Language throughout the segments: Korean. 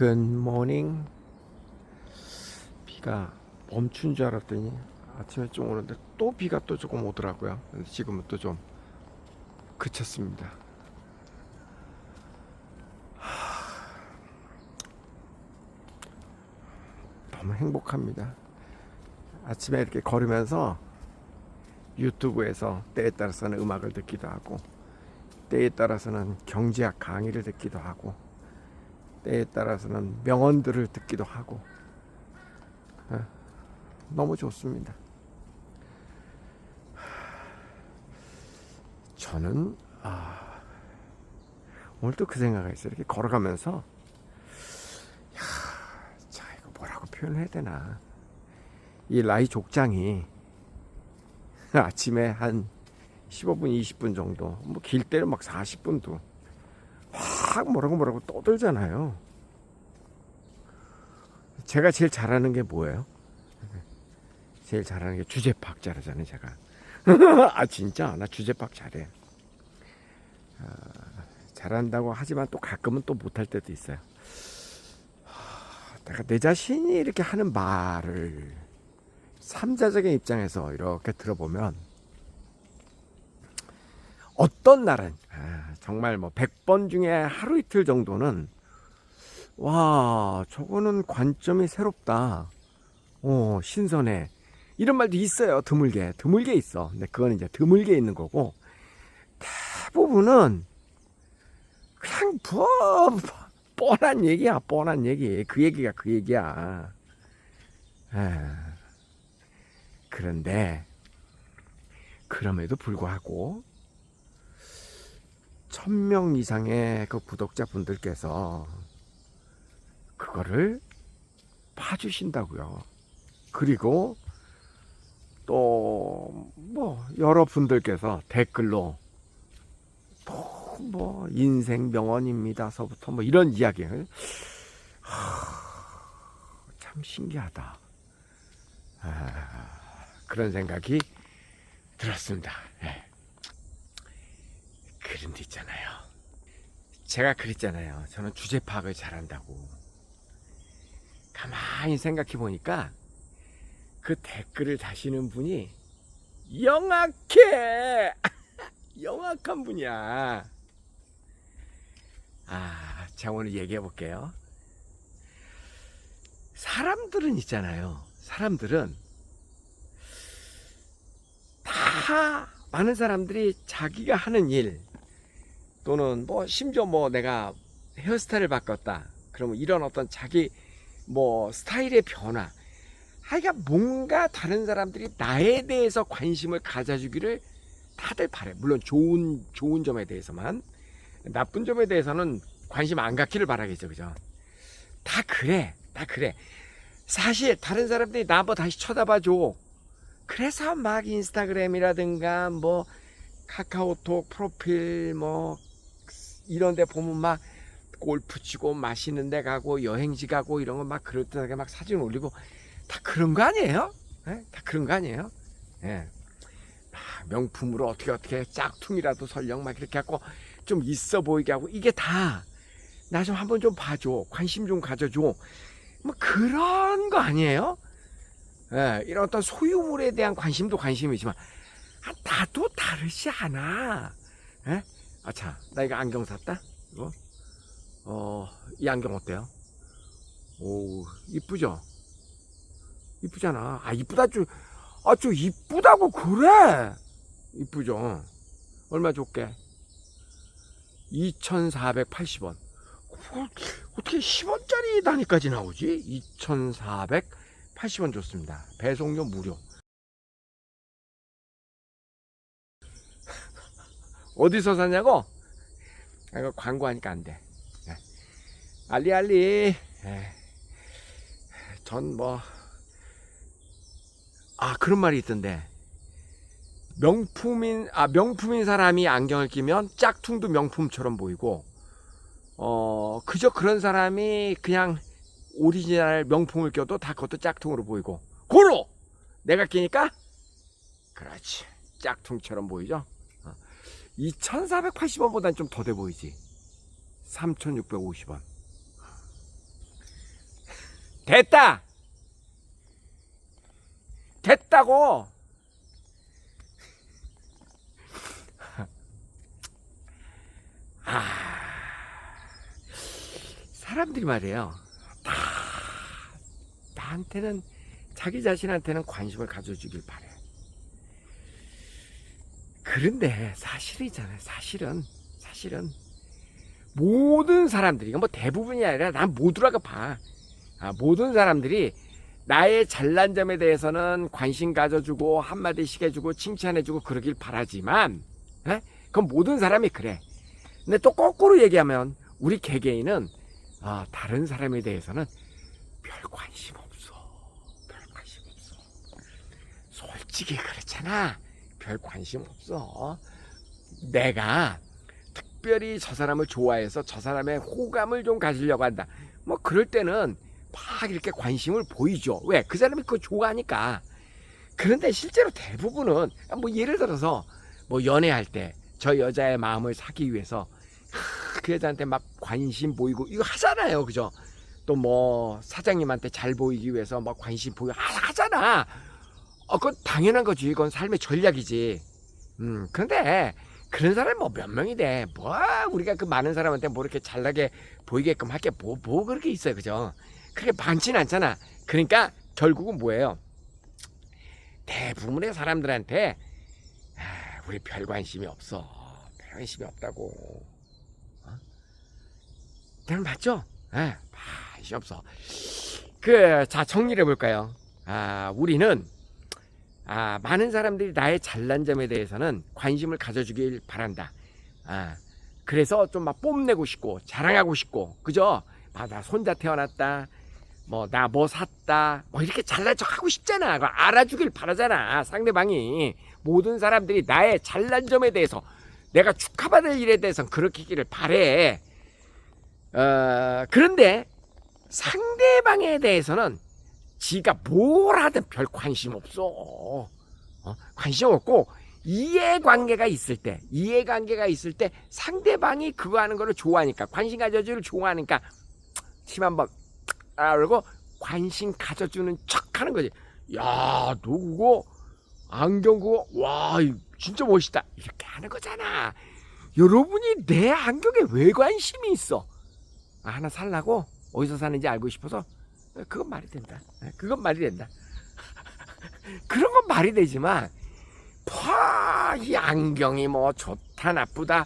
굿모닝 비가 멈춘 줄 알았더니 아침에 좀 오는데 또 비가 또 조금 오더라고요. 지금은 또 좀 그쳤습니다. 하, 너무 행복합니다. 아침에 이렇게 걸으면서 유튜브에서 때에 따라서는 음악을 듣기도 하고 때에 따라서는 경제학 강의를 듣기도 하고 때에 따라서는 명언들을 듣기도 하고 예, 너무 좋습니다. 저는 아, 오늘 또그 생각이 있어요. 이렇게 걸어가면서 야, 자 이거 뭐라고 표현해야 되나? 이 라이 족장이 아침에 한 15분, 20분 정도, 뭐 길 때는 막 40분도 확 뭐라고 뭐라고 떠들잖아요. 제가 제일 잘하는 게 뭐예요? 제일 잘하는 게 주제팍 잘하잖아요, 제가. 아 진짜 나 주제팍 잘해. 아, 잘한다고 하지만 또 가끔은 또 못할 때도 있어요. 하, 내가 내 자신이 이렇게 하는 말을 삼자적인 입장에서 이렇게 들어보면 어떤 날은 아, 정말 뭐 100번 중에 하루 이틀 정도는 와 저거는 관점이 새롭다. 어 신선해. 이런 말도 있어요 드물게. 드물게 있어. 근데 그건 이제 드물게 있는 거고. 대부분은 그냥 뭐 뻔한 얘기야 뻔한 얘기. 그 얘기가 그 얘기야. 아, 그런데 그럼에도 불구하고 천명 이상의 그 구독자분들께서 그거를 봐주신다고요. 그리고 또 뭐 여러분들께서 댓글로 또 뭐 인생 명언입니다서부터 뭐 이런 이야기를 하, 참 신기하다. 아, 그런 생각이 들었습니다. 예. 그런데 있잖아요. 제가 그랬잖아요. 저는 주제 파악을 잘한다고. 가만히 생각해 보니까 그 댓글을 다시는 분이 영악해! 영악한 분이야. 아, 자, 오늘 얘기해 볼게요. 사람들은 있잖아요. 사람들은 다 많은 사람들이 자기가 하는 일 또는 뭐 심지어 뭐 내가 헤어스타일을 바꿨다. 그러면 이런 어떤 자기 뭐 스타일의 변화. 하여간 뭔가 다른 사람들이 나에 대해서 관심을 가져주기를 다들 바래. 물론 좋은 좋은 점에 대해서만 나쁜 점에 대해서는 관심 안 갖기를 바라겠죠, 그죠? 다 그래, 다 그래. 사실 다른 사람들이 나 한번 다시 쳐다봐줘. 그래서 막 인스타그램이라든가 뭐 카카오톡 프로필 뭐 이런 데 보면 막 골프 치고 맛있는 데 가고 여행지 가고 이런 거 막 그럴듯하게 막 사진 올리고 다 그런 거 아니에요? 예? 다 그런 거 아니에요? 예. 막 명품으로 어떻게 어떻게 짝퉁이라도 설령 막 이렇게 하고 좀 있어 보이게 하고 이게 다 나 좀 한번 좀 봐줘 관심 좀 가져줘 뭐 그런 거 아니에요? 예, 이런 어떤 소유물에 대한 관심도 관심이지만 아, 나도 다르지 않아. 예? 아차, 나 이거 안경 샀다. 이거 어, 이 안경 어때요? 오, 이쁘죠? 이쁘잖아. 아, 이쁘다 좀, 아, 좀 이쁘다고 그래. 이쁘죠? 얼마 줄게? 2,480원. 어떻게 10원짜리 단위까지 나오지? 2,480원 줬습니다. 배송료 무료. 어디서 샀냐고? 아, 이거 광고하니까 안 돼. 네. 알리 알리. 전 뭐. 아 그런 말이 있던데. 명품인 아 명품인 사람이 안경을 끼면 짝퉁도 명품처럼 보이고 어 그저 그런 사람이 그냥 오리지널 명품을 껴도 다 그것도 짝퉁으로 보이고 고로 내가 끼니까 그렇지 짝퉁처럼 보이죠 2480원보다는 좀더 돼 보이지 3650원 됐다. 됐다고. 아, 사람들이 말이에요. 다 나한테는 자기 자신한테는 관심을 가져주길 바래. 그런데 사실이잖아요. 사실은 사실은 모든 사람들이 뭐 대부분이 아니라 난 모두라고 봐. 아, 모든 사람들이 나의 잘난 점에 대해서는 관심 가져주고 한마디씩 해주고 칭찬해주고 그러길 바라지만 에? 그건 모든 사람이 그래. 근데 또 거꾸로 얘기하면 우리 개개인은 아, 다른 사람에 대해서는 별 관심 없어. 별 관심 없어. 솔직히 그렇잖아. 별 관심 없어. 내가 특별히 저 사람을 좋아해서 저 사람의 호감을 좀 가지려고 한다. 뭐 그럴 때는 막 이렇게 관심을 보이죠. 왜? 그 사람이 그거 좋아하니까. 그런데 실제로 대부분은 뭐 예를 들어서 뭐 연애할 때 저 여자의 마음을 사기 위해서 하, 그 여자한테 막 관심 보이고 이거 하잖아요. 그죠? 또 뭐 사장님한테 잘 보이기 위해서 막 관심 보이고 하- 하잖아. 어, 그건 당연한 거지. 이건 삶의 전략이지. 음, 그런데 그런 사람이 뭐 몇 명이 돼. 뭐 우리가 그 많은 사람한테 뭐 이렇게 잘나게 보이게끔 할게 뭐 뭐 그렇게 있어요. 그죠? 그렇게 많진 않잖아. 그러니까 결국은 뭐예요? 대부분의 사람들한테 아, 우리 별 관심이 없어. 별 관심이 없다고. 어? 난 맞죠? 예, 관심 없어. 그, 자, 정리를 해볼까요? 아, 우리는, 아, 많은 사람들이 나의 잘난 점에 대해서는 관심을 가져주길 바란다. 아, 그래서 좀 막 뽐내고 싶고, 자랑하고 싶고, 그죠? 아, 나 손자 태어났다. 뭐, 나뭐 샀다. 뭐, 이렇게 잘난 척 하고 싶잖아. 그거 알아주길 바라잖아. 상대방이. 모든 사람들이 나의 잘난 점에 대해서 내가 축하받을 일에 대해서는 그렇게 기를 바래. 어, 그런데 상대방에 대해서는 지가 뭘 하든 별 관심 없어. 어? 관심 없고 이해관계가 있을 때, 이해관계가 있을 때 상대방이 그거 하는 거를 좋아하니까 관심 가져주를 좋아하니까 침 한번 아 그러고 관심 가져주는 척 하는 거지. 야, 너 그거 안경 그거 와 진짜 멋있다 이렇게 하는 거잖아. 여러분이 내 안경에 왜 관심이 있어? 아, 하나 살라고 어디서 사는지 알고 싶어서 그건 말이 된다. 그건 말이 된다. 그런 건 말이 되지만 파, 이 안경이 뭐 좋다 나쁘다.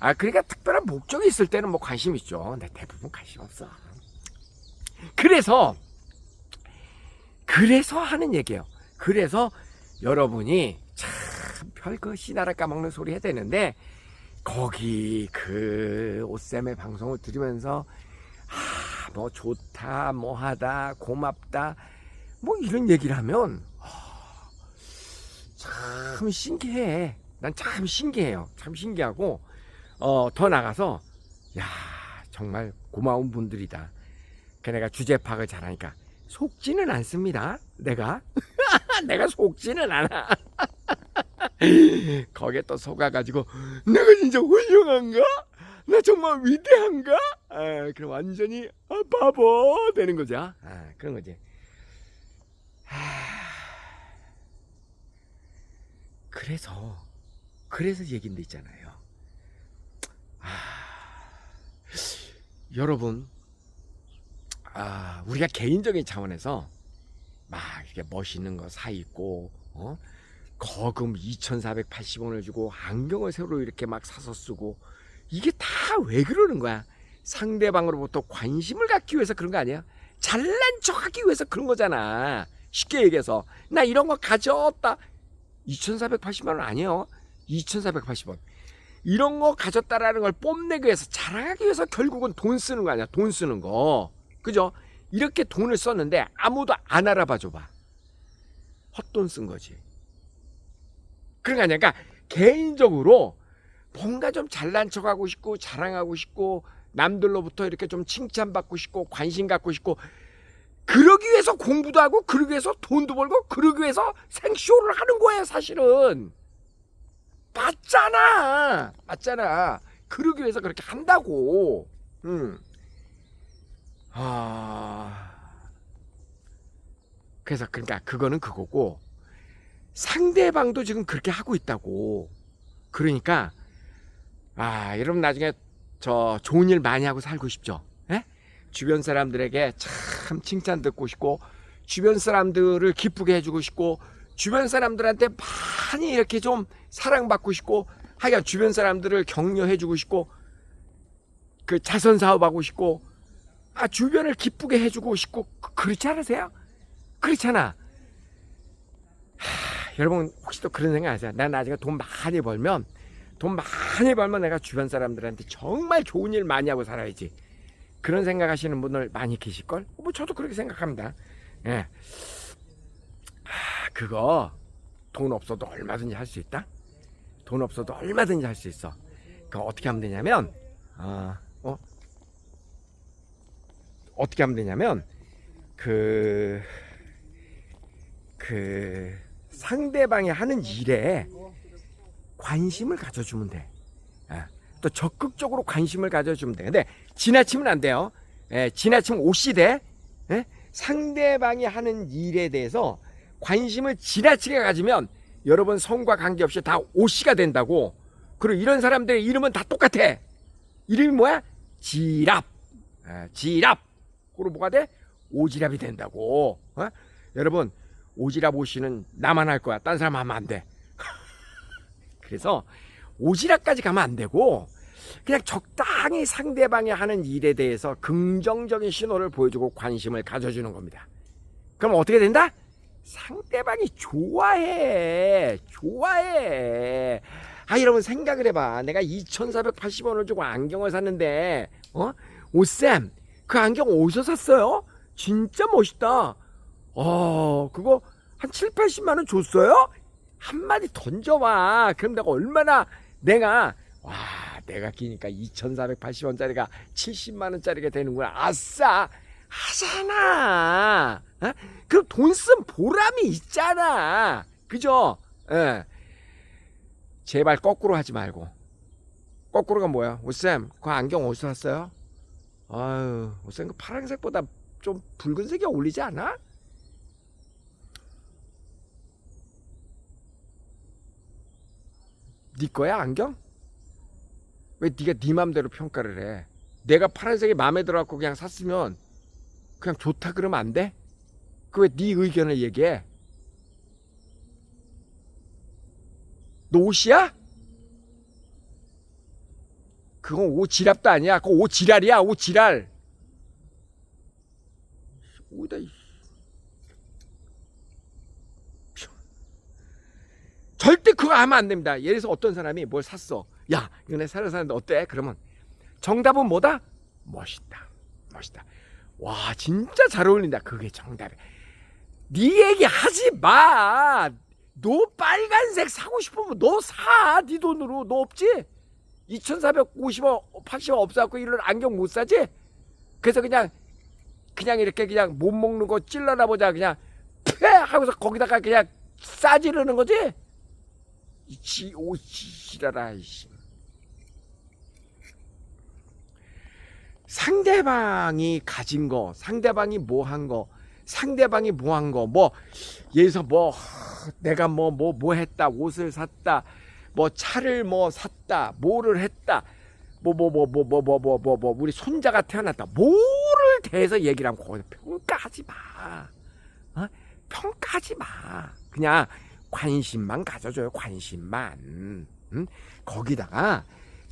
아 그러니까 특별한 목적이 있을 때는 뭐 관심 있죠. 근데 대부분 관심 없어. 그래서 그래서 하는 얘기예요. 그래서 여러분이 참 별거 씨나라 까먹는 소리 해야 되는데 거기 그 옷샘의 방송을 들으면서 아, 뭐 좋다, 뭐 하다, 고맙다, 뭐 이런 얘기를 하면 아, 참 신기해. 난 참 신기해요. 참 신기하고 어, 더 나가서 야 정말 고마운 분들이다. 그 내가 주제 파악을 잘하니까 속지는 않습니다. 내가 내가 속지는 않아. 거기에 또 속아가지고 내가 진짜 훌륭한가? 나 정말 위대한가? 아, 그럼 완전히 아, 바보 되는 거죠. 아, 그런 거지. 하... 그래서 그래서 얘긴데 있잖아요. 아, 여러분, 아, 우리가 개인적인 차원에서 막 이렇게 멋있는 거 사 입고, 어? 거금 2,480원을 주고 안경을 새로 이렇게 막 사서 쓰고 이게 다 왜 그러는 거야? 상대방으로부터 관심을 갖기 위해서 그런 거 아니야? 잘난 척 하기 위해서 그런 거잖아. 쉽게 얘기해서 나 이런 거 가져왔다. 2,480만 원 아니에요. 2,480원. 이런 거 가졌다라는 걸 뽐내기 위해서 자랑하기 위해서 결국은 돈 쓰는 거 아니야? 돈 쓰는 거. 그죠? 이렇게 돈을 썼는데 아무도 안 알아봐 줘봐. 헛돈 쓴 거지. 그런 거 아니야. 그러니까 개인적으로 뭔가 좀 잘난 척하고 싶고 자랑하고 싶고 남들로부터 이렇게 좀 칭찬받고 싶고 관심 갖고 싶고 그러기 위해서 공부도 하고 그러기 위해서 돈도 벌고 그러기 위해서 생쇼를 하는 거야 사실은. 맞잖아. 맞잖아. 그러기 위해서 그렇게 한다고. 음. 아. 그래서 그러니까 그거는 그거고 상대방도 지금 그렇게 하고 있다고. 그러니까 아 여러분 나중에 저 좋은 일 많이 하고 살고 싶죠. 예? 주변 사람들에게 참 칭찬 듣고 싶고 주변 사람들을 기쁘게 해주고 싶고 주변 사람들한테 많이 이렇게 좀 사랑받고 싶고 하여간 주변 사람들을 격려해주고 싶고 그 자선 사업하고 싶고 아 주변을 기쁘게 해주고 싶고 그- 그렇지 않으세요? 그렇잖아. 하, 여러분 혹시 또 그런 생각 하세요? 난 나중에 돈 많이 벌면 돈 많이 벌면 내가 주변 사람들한테 정말 좋은 일 많이 하고 살아야지. 그런 생각하시는 분들 많이 계실걸? 뭐 저도 그렇게 생각합니다. 예. 아, 그거 돈 없어도 얼마든지 할 수 있다. 돈 없어도 얼마든지 할 수 있어. 그 어떻게 하면 되냐면, 아, 어, 어떻게 하면 되냐면, 그, 그 상대방이 하는 일에 관심을 가져주면 돼. 아, 또 적극적으로 관심을 가져주면 돼. 근데 지나치면 안 돼요. 예, 지나치면 오시대. 예? 상대방이 하는 일에 대해서 관심을 지나치게 가지면 여러분 성과 관계없이 다 오씨가 된다고. 그리고 이런 사람들의 이름은 다 똑같아. 이름이 뭐야? 지랍. 예, 지랍. 그리고 뭐가 돼? 오지랖이 된다고. 어? 여러분 오지랖 오씨는 나만 할 거야. 딴 사람 하면 안 돼. 그래서 오지랖까지 가면 안 되고 그냥 적당히 상대방이 하는 일에 대해서 긍정적인 신호를 보여주고 관심을 가져주는 겁니다. 그럼 어떻게 된다? 상대방이 좋아해. 좋아해. 아, 여러분 생각을 해봐. 내가 2,480원을 주고 안경을 샀는데, 어? 오쌤, 그 안경 어디서 샀어요? 진짜 멋있다. 어, 그거 한 7, 80만 원 줬어요? 한마디 던져봐. 그럼 내가 얼마나 내가 와 내가 끼니까 2,480원짜리가 70만 원짜리가 되는구나. 아싸 하잖아. 어? 그럼 돈 쓴 보람이 있잖아. 그죠? 예. 제발 거꾸로 하지 말고. 거꾸로가 뭐야? 오쌤, 그 안경 어디서 샀어요? 아유, 오쌤 그 파란색보다 좀 붉은색이 어울리지 않아? 네 거야 안경? 왜 네가 네 맘대로 평가를 해? 내가 파란색이 마음에 들어갖고 그냥 샀으면 그냥 좋다 그러면 안 돼? 그 왜 네 의견을 얘기해? 너 옷이야? 그건 옷 지랍도 아니야. 그거 옷 지랄이야. 옷 지랄. 오다 이 절대 그거 하면 안 됩니다. 예를 들어서 어떤 사람이 뭘 샀어. 야, 이거 내 사러 사는데 어때? 그러면 정답은 뭐다? 멋있다. 멋있다. 와, 진짜 잘 어울린다. 그게 정답이야. 네 얘기 하지 마. 너 빨간색 사고 싶으면 너 사. 네 돈으로. 너 없지? 2,450원, 80원 없어갖고 이런 안경 못 사지? 그래서 그냥 그냥 이렇게 그냥 못 먹는 거 찔러나 보자 그냥 패 하고서 거기다가 그냥 싸지르는 거지? 이씨. 상대방이 가진 거, 상대방이 뭐 한 거, 상대방이 뭐 한 거, 뭐 예서 뭐 하, 내가 뭐 뭐 뭐 했다, 옷을 샀다, 뭐 차를 뭐 샀다, 뭐를 했다, 뭐 뭐 뭐 뭐 뭐 뭐 뭐 뭐 뭐 우리 손자가 태어났다, 뭐를 대해서 얘기를 하면 거기서 평가하지 마, 어? 평가하지 마, 그냥 관심만 가져줘요, 관심만. 응? 거기다가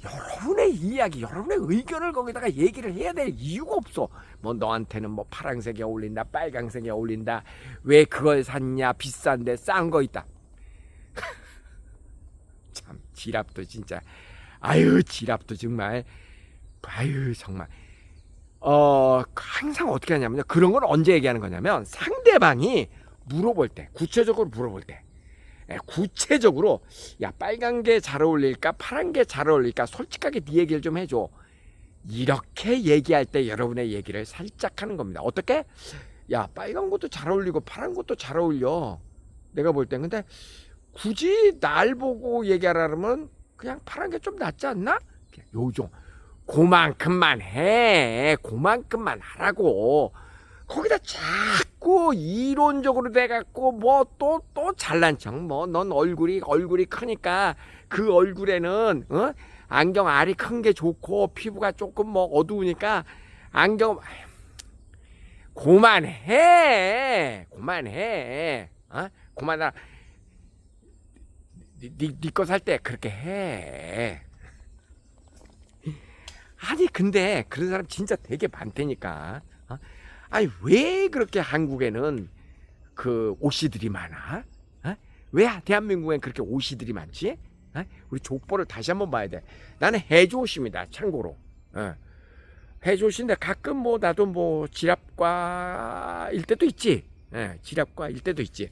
여러분의 이야기, 여러분의 의견을 거기다가 얘기를 해야 될 이유가 없어. 뭐 너한테는 뭐 파란색이 어울린다, 빨강색이 어울린다. 왜 그걸 샀냐? 비싼데 싼 거 있다. 참 지랍도 진짜. 아유 지랍도 정말. 아유 정말. 어 항상 어떻게 하냐면요. 그런 걸 언제 얘기하는 거냐면 상대방이 물어볼 때, 구체적으로 물어볼 때. 예, 구체적으로 야 빨간 게 잘 어울릴까 파란 게 잘 어울릴까 솔직하게 네 얘기를 좀 해줘. 이렇게 얘기할 때 여러분의 얘기를 살짝 하는 겁니다. 어떻게? 야 빨간 것도 잘 어울리고 파란 것도 잘 어울려. 내가 볼 땐. 근데 굳이 날 보고 얘기하라면 그냥 파란 게 좀 낫지 않나? 요정. 그만큼만 해. 그만큼만 하라고. 거기다 자꾸 이론적으로 돼 갖고 뭐또또 잘난 척 뭐 넌 얼굴이 얼굴이 크니까 그 얼굴에는 어? 안경 알이 큰 게 좋고 피부가 조금 뭐 어두우니까 안경 아휴, 그만해 그만해 어? 그만하 니거 살 때 그렇게 해 아니 근데 그런 사람 진짜 되게 많다니까 어? 아니 왜 그렇게 한국에는 그 오씨들이 많아? 어? 왜 대한민국엔 그렇게 오씨들이 많지? 어? 우리 족보를 다시 한번 봐야 돼. 나는 해조씨입니다. 참고로. 어. 해조씨인데 가끔 뭐 나도 뭐 지압과일 때도 있지. 예, 지압과일 때도 있지.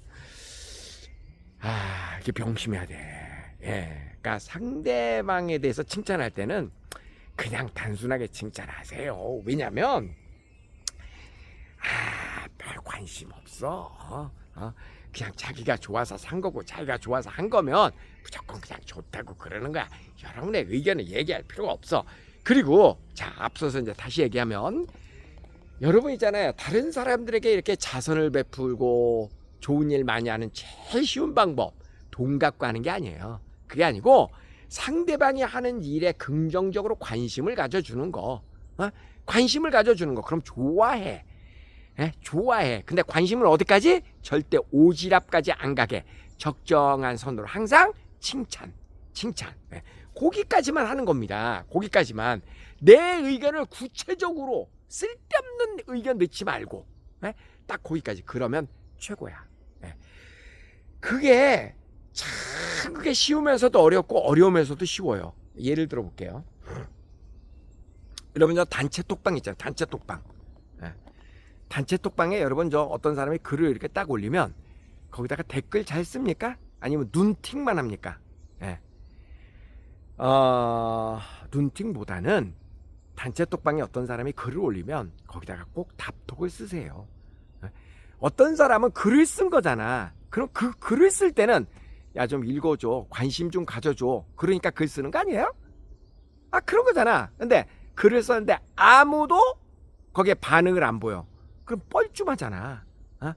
아, 이게 병심해야 돼. 예. 그러니까 상대방에 대해서 칭찬할 때는 그냥 단순하게 칭찬하세요. 왜냐면 아, 별 관심 없어. 어? 어? 그냥 자기가 좋아서 산 거고 자기가 좋아서 한 거면 무조건 그냥 좋다고 그러는 거야. 여러분의 의견을 얘기할 필요가 없어. 그리고 자 앞서서 이제 다시 얘기하면 여러분 있잖아요. 다른 사람들에게 이렇게 자선을 베풀고 좋은 일 많이 하는 제일 쉬운 방법 동갑과 하는 게 아니에요. 그게 아니고 상대방이 하는 일에 긍정적으로 관심을 가져주는 거. 어? 관심을 가져주는 거. 그럼 좋아해. 예? 좋아해. 근데 관심을 어디까지? 절대 오지랖까지 안 가게. 적정한 선으로 항상 칭찬, 칭찬. 예. 거기까지만 하는 겁니다. 거기까지만. 내 의견을 구체적으로 쓸데없는 의견 넣지 말고. 예? 딱 거기까지. 그러면 최고야. 예. 그게 참 그게 쉬우면서도 어렵고 어려우면서도 쉬워요. 예를 들어 볼게요. 여러분 저 단체 톡방 있잖아요. 단체 톡방. 예. 단체 톡방에 여러분 저 어떤 사람이 글을 이렇게 딱 올리면 거기다가 댓글 잘 씁니까? 아니면 눈팅만 합니까? 예. 어, 눈팅보다는 단체 톡방에 어떤 사람이 글을 올리면 거기다가 꼭 답톡을 쓰세요. 예. 어떤 사람은 글을 쓴 거잖아. 그럼 그 글을 쓸 때는 야 좀 읽어줘, 관심 좀 가져줘. 그러니까 글 쓰는 거 아니에요? 아 그런 거잖아. 근데 글을 썼는데 아무도 거기에 반응을 안 보여. 그럼 뻘쭘하잖아. 어?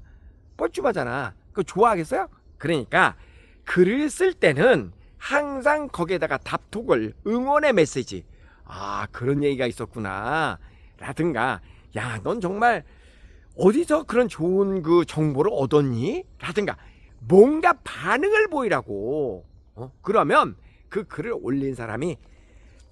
뻘쭘하잖아. 그거 좋아하겠어요? 그러니까 글을 쓸 때는 항상 거기에다가 답톡을 응원의 메시지. 아, 그런 얘기가 있었구나. 라든가, 야, 넌 정말 어디서 그런 좋은 그 정보를 얻었니? 라든가, 뭔가 반응을 보이라고. 어? 그러면 그 글을 올린 사람이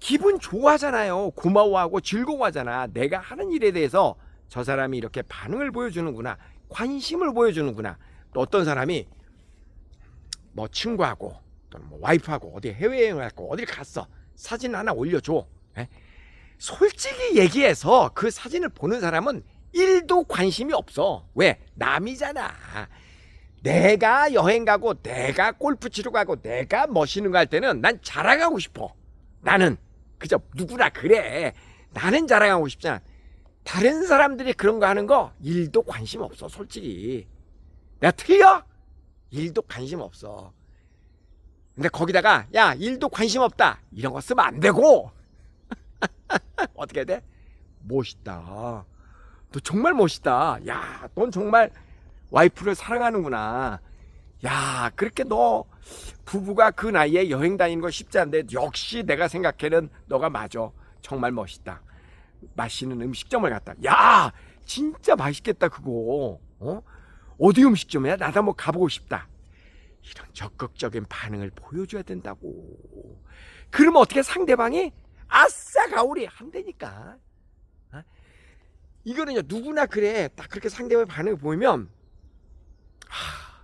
기분 좋아하잖아요. 고마워하고 즐거워하잖아. 내가 하는 일에 대해서 저 사람이 이렇게 반응을 보여주는구나. 관심을 보여주는구나. 또 어떤 사람이 뭐 친구하고 또는 뭐 와이프하고 어디 해외여행을 갔고 어딜 갔어. 사진 하나 올려줘. 에? 솔직히 얘기해서 그 사진을 보는 사람은 1도 관심이 없어. 왜? 남이잖아. 내가 여행 가고 내가 골프 치러 가고 내가 멋있는 거 할 때는 난 자랑하고 싶어. 나는 그저 누구나 그래. 나는 자랑하고 싶잖아. 다른 사람들이 그런 거 하는 거 일도 관심 없어, 솔직히. 내가 틀려? 일도 관심 없어. 근데 거기다가 야 일도 관심 없다 이런 거 쓰면 안 되고 어떻게 해야 돼? 멋있다. 너 정말 멋있다. 야, 넌 정말 와이프를 사랑하는구나. 야, 그렇게 너 부부가 그 나이에 여행 다니는 거 쉽지 않은데 역시 내가 생각해는 너가 맞아. 정말 멋있다. 맛있는 음식점을 갔다. 야, 진짜 맛있겠다 그거. 어? 어디 음식점이야? 나도 한번 가보고 싶다. 이런 적극적인 반응을 보여줘야 된다고. 그러면 어떻게 상대방이 아싸 가오리 한다니까. 어? 이거는요 누구나 그래. 딱 그렇게 상대방의 반응을 보이면 하,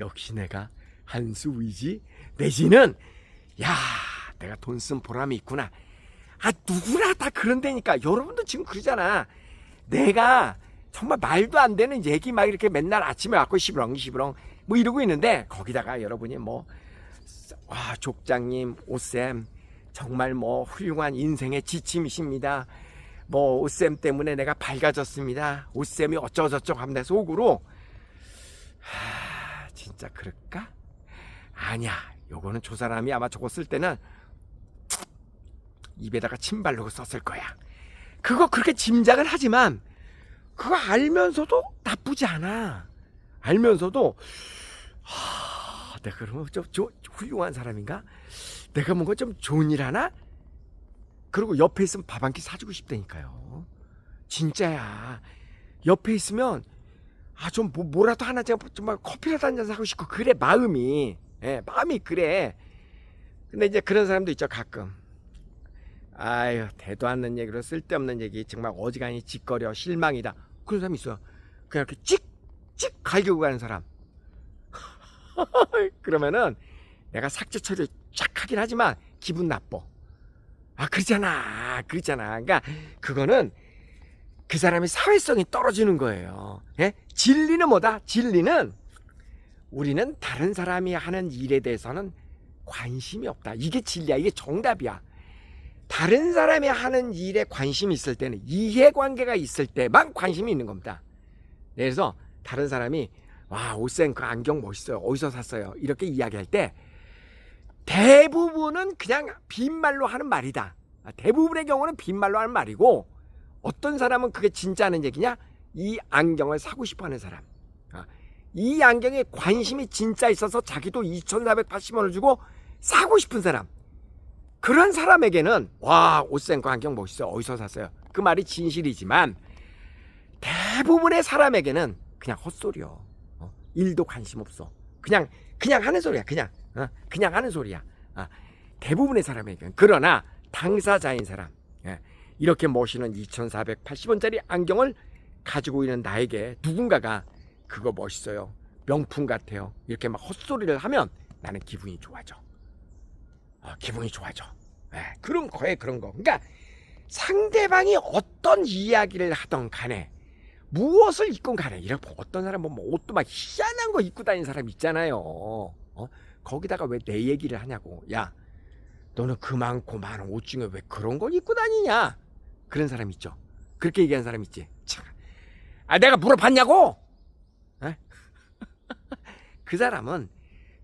역시 내가 한수 위지 내지는 야 내가 돈 쓴 보람이 있구나. 아 누구나 다 그런다니까. 여러분도 지금 그러잖아. 내가 정말 말도 안 되는 얘기 막 이렇게 맨날 아침에 와고 시부렁 시부렁 뭐 이러고 있는데 거기다가 여러분이 뭐 와 족장님 오쌤 정말 뭐 훌륭한 인생의 지침이십니다. 뭐 오쌤 때문에 내가 밝아졌습니다. 오쌤이 어쩌고저쩌고 하면 내 속으로 하 진짜 그럴까? 아니야 요거는 저 사람이 아마 저거 쓸 때는 입에다가 침 바르고 썼을 거야. 그거 그렇게 짐작을 하지만 그거 알면서도 나쁘지 않아. 알면서도 하, 내가 그러면 좀, 좀 훌륭한 사람인가? 내가 뭔가 좀 좋은 일 하나? 그리고 옆에 있으면 밥 한 끼 사주고 싶다니까요. 진짜야. 옆에 있으면 아 좀 뭐, 라도 하나 제가 정말 커피라도 한 잔 사고 싶고 그래 마음이 예, 마음이 그래. 근데 이제 그런 사람도 있죠 가끔. 아유 대도 않는 얘기로 쓸데없는 얘기 정말 어지간히 짓거려 실망이다 그런 사람이 있어요. 그냥 이렇게 찍찍 갈기고 가는 사람. 그러면은 내가 삭제 처리 쫙 하긴 하지만 기분 나빠. 아 그러잖아 그러잖아. 그러니까 그거는 그 사람의 사회성이 떨어지는 거예요. 예? 진리는 뭐다? 진리는 우리는 다른 사람이 하는 일에 대해서는 관심이 없다. 이게 진리야. 이게 정답이야. 다른 사람이 하는 일에 관심이 있을 때는 이해관계가 있을 때만 관심이 있는 겁니다. 그래서 다른 사람이 와 옷생 그 안경 멋있어요. 어디서 샀어요? 이렇게 이야기할 때 대부분은 그냥 빈말로 하는 말이다. 아, 대부분의 경우는 빈말로 하는 말이고 어떤 사람은 그게 진짜 하는 얘기냐? 이 안경을 사고 싶어하는 사람. 아, 이 안경에 관심이 진짜 있어서 자기도 2,480원을 주고 사고 싶은 사람. 그런 사람에게는 와 옷센거 안경 멋있어 어디서 샀어요? 그 말이 진실이지만 대부분의 사람에게는 그냥 헛소리요. 어, 일도 관심 없어. 그냥 그냥 하는 소리야. 그냥 어, 그냥 하는 소리야. 아, 대부분의 사람에게는 그러나 당사자인 사람 예, 이렇게 멋있는 2,480원짜리 안경을 가지고 있는 나에게 누군가가 그거 멋있어요. 명품 같아요. 이렇게 막 헛소리를 하면 나는 기분이 좋아져. 어, 기분이 좋아져. 예, 그런 거에 그런 거. 그러니까 상대방이 어떤 이야기를 하던 간에 무엇을 입건 간에 이렇게 어떤 사람은 뭐 옷도 막 희한한 거 입고 다니는 사람 있잖아요. 어? 거기다가 왜 내 얘기를 하냐고. 야, 너는 그 많고 많은 옷 중에 왜 그런 걸 입고 다니냐? 그런 사람 있죠. 그렇게 얘기하는 사람 있지. 참. 아, 내가 물어봤냐고? 에? 그 사람은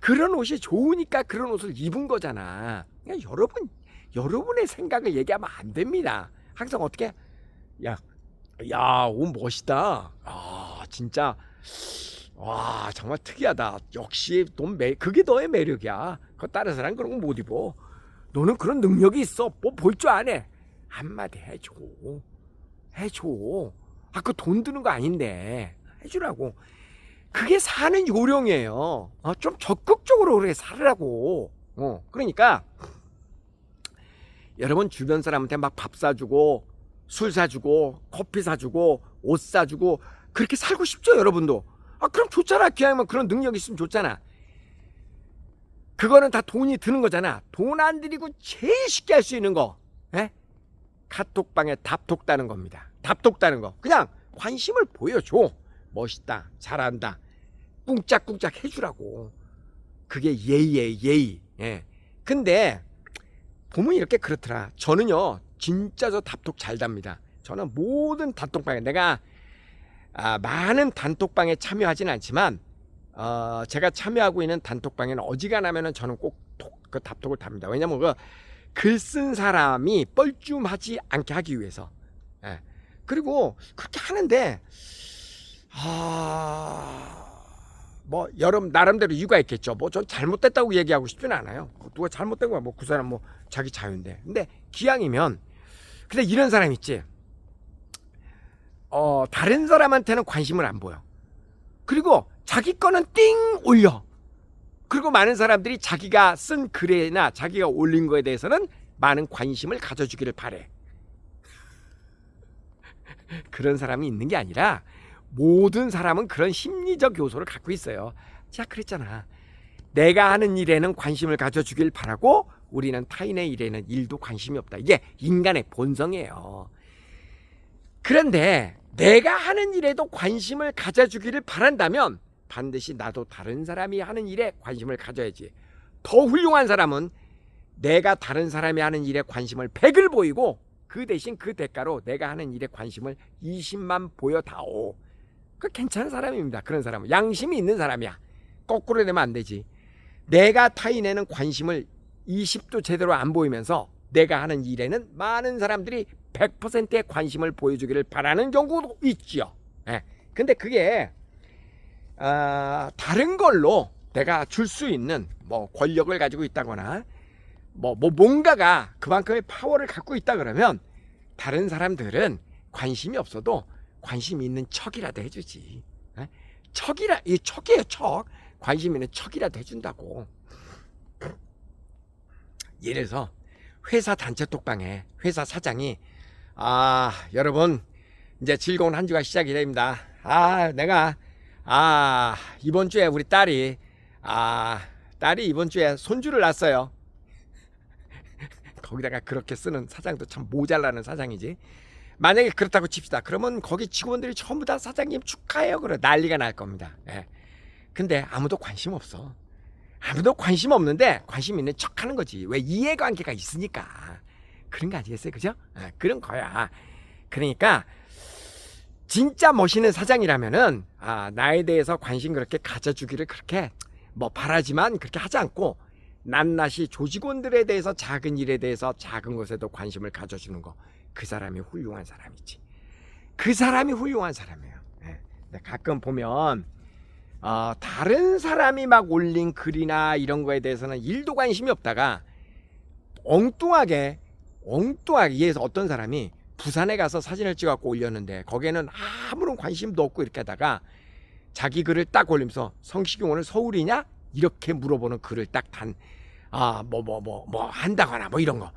그런 옷이 좋으니까 그런 옷을 입은 거잖아. 그러니까 여러분, 여러분의 생각을 얘기하면 안 됩니다. 항상 어떻게, 야, 야, 옷 멋있다. 아, 진짜, 와, 정말 특이하다. 역시 넌 매, 그게 너의 매력이야. 그 다른 사람 그런 거 못 입어. 너는 그런 능력이 있어. 뭐 볼 줄 아네. 한마디 해줘. 해줘. 아, 그돈 드는 거 아닌데. 해주라고. 그게 사는 요령이에요. 어, 좀 적극적으로 그렇게 살으라고. 어, 그러니까 여러분 주변 사람한테 막 밥 사주고 술 사주고 커피 사주고 옷 사주고 그렇게 살고 싶죠, 여러분도. 아, 그럼 좋잖아. 기왕이면 그런 능력 있으면 좋잖아. 그거는 다 돈이 드는 거잖아. 돈 안 들이고 제일 쉽게 할 수 있는 거. 예? 카톡방에 답톡 따는 겁니다. 답톡 따는 거. 그냥 관심을 보여줘. 멋있다. 잘한다. 꿍짝꿍짝 해주라고. 그게 예의예요, 예의. 예. 근데, 보면 이렇게 그렇더라. 저는요, 진짜 저 답톡 잘 답니다. 저는 모든 단톡방에, 내가, 아, 많은 단톡방에 참여하진 않지만, 어, 제가 참여하고 있는 단톡방에는 어지간하면은 저는 꼭 그 답톡을 답니다. 왜냐면 그 글 쓴 사람이 뻘쭘하지 않게 하기 위해서. 예. 그리고 그렇게 하는데, 아, 뭐 여름 나름대로 이유가 있겠죠. 뭐 전 잘못됐다고 얘기하고 싶지는 않아요. 뭐 누가 잘못된 거야. 뭐 그 사람 뭐 자기 자유인데. 근데 기왕이면 근데 이런 사람 있지. 어 다른 사람한테는 관심을 안 보여. 그리고 자기 거는 띵 올려. 그리고 많은 사람들이 자기가 쓴 글이나 자기가 올린 거에 대해서는 많은 관심을 가져주기를 바래. 그런 사람이 있는 게 아니라 모든 사람은 그런 심리적 요소를 갖고 있어요. 자, 그랬잖아. 내가 하는 일에는 관심을 가져주길 바라고 우리는 타인의 일에는 일도 관심이 없다. 이게 인간의 본성이에요. 그런데 내가 하는 일에도 관심을 가져주기를 바란다면 반드시 나도 다른 사람이 하는 일에 관심을 가져야지. 더 훌륭한 사람은 내가 다른 사람이 하는 일에 관심을 100을 보이고 그 대신 그 대가로 내가 하는 일에 관심을 20만 보여다오. 그 괜찮은 사람입니다. 그런 사람은 양심이 있는 사람이야. 거꾸로 되면 안 되지. 내가 타인에는 관심을 20도 제대로 안 보이면서 내가 하는 일에는 많은 사람들이 100%의 관심을 보여주기를 바라는 경우도 있지요. 근데 그게 아, 다른 걸로 내가 줄 수 있는 뭐 권력을 가지고 있다거나 뭐, 뭐 뭔가가 그만큼의 파워를 갖고 있다 그러면 다른 사람들은 관심이 없어도 관심 있는 척이라도 해주지. 에? 척이라 이 척이에요 척. 관심 있는 척이라도 해준다고. 예를 들어서 회사 단체 톡방에 회사 사장이 아 여러분 이제 즐거운 한 주가 시작이 됩니다. 아 내가 아 이번 주에 우리 딸이 아 딸이 이번 주에 손주를 낳았어요. 거기다가 그렇게 쓰는 사장도 참 모자라는 사장이지. 만약에 그렇다고 칩시다. 그러면 거기 직원들이 전부 다 사장님 축하해요. 그래 난리가 날 겁니다. 예. 근데 아무도 관심 없어. 아무도 관심 없는데 관심 있는 척 하는 거지. 왜 이해관계가 있으니까 그런 거 아니겠어요, 그죠? 예, 그런 거야. 그러니까 진짜 멋있는 사장이라면은 아, 나에 대해서 관심 그렇게 가져주기를 그렇게 뭐 바라지만 그렇게 하지 않고 낱낱이 조직원들에 대해서 작은 일에 대해서 작은 것에도 관심을 가져주는 거 그 사람이 훌륭한 사람이지. 그 사람이 훌륭한 사람이에요. 예. 가끔 보면 어, 다른 사람이 막 올린 글이나 이런 거에 대해서는 일도 관심이 없다가 엉뚱하게 엉뚱하게 예에서 어떤 사람이 부산에 가서 사진을 찍어갖고 올렸는데 거기에는 아무런 관심도 없고 이렇게 하다가 자기 글을 딱 올리면서 오늘 서울이냐 이렇게 물어보는 글을 딱 단 아 뭐 뭐 뭐 뭐 한다거나 뭐 이런 거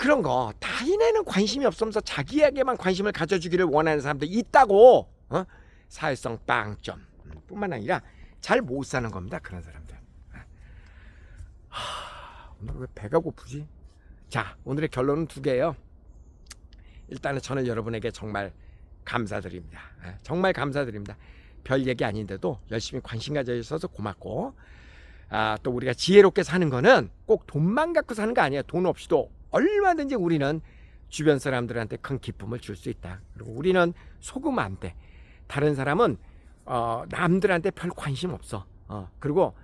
그런 거. 타인에는 관심이 없으면서 자기에게만 관심을 가져주기를 원하는 사람도 있다고. 어? 사회성 빵점. 뿐만 아니라 잘 못 사는 겁니다 그런 사람들. 하, 오늘 왜 배가 고프지? 자 오늘의 결론은 두 개예요. 일단은 저는 여러분에게 정말 감사드립니다. 예, 정말 감사드립니다. 별 얘기 아닌데도 열심히 관심 가져주셔서 고맙고 아, 또 우리가 지혜롭게 사는 거는 꼭 돈만 갖고 사는 거 아니에요. 돈 없이도 얼마든지 우리는 주변 사람들한테 큰 기쁨을 줄 수 있다. 그리고 우리는 속으면 안 돼. 다른 사람은 어, 남들한테 별 관심 없어. 어, 그리고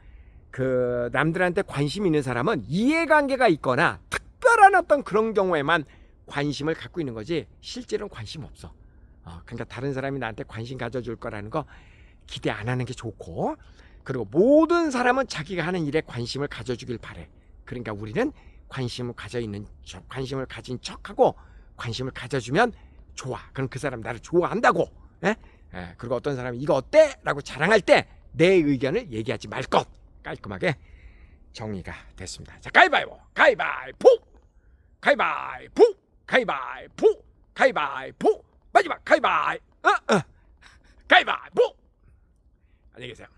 그 남들한테 관심 있는 사람은 이해관계가 있거나 특별한 어떤 그런 경우에만 관심을 갖고 있는 거지 실제로는 관심 없어. 어, 그러니까 다른 사람이 나한테 관심 가져줄 거라는 거 기대 안 하는 게 좋고 그리고 모든 사람은 자기가 하는 일에 관심을 가져주길 바래. 그러니까 우리는 관심을 가져 있는 척, 관심을 가진 척하고 관심을 가져주면 좋아. 그럼 그 사람 나를 좋아한다고. 예? 예, 그리고 어떤 사람이 이거 어때? 라고 자랑할 때 내 의견을 얘기하지 말 것. 깔끔하게 정리가 됐습니다. 자, 가위바위보, 가위바위보, 가위바위보, 가위바위보, 가위바위보, 마지막 가위바위, 어, 어, 가위바위보. 안녕히 계세요.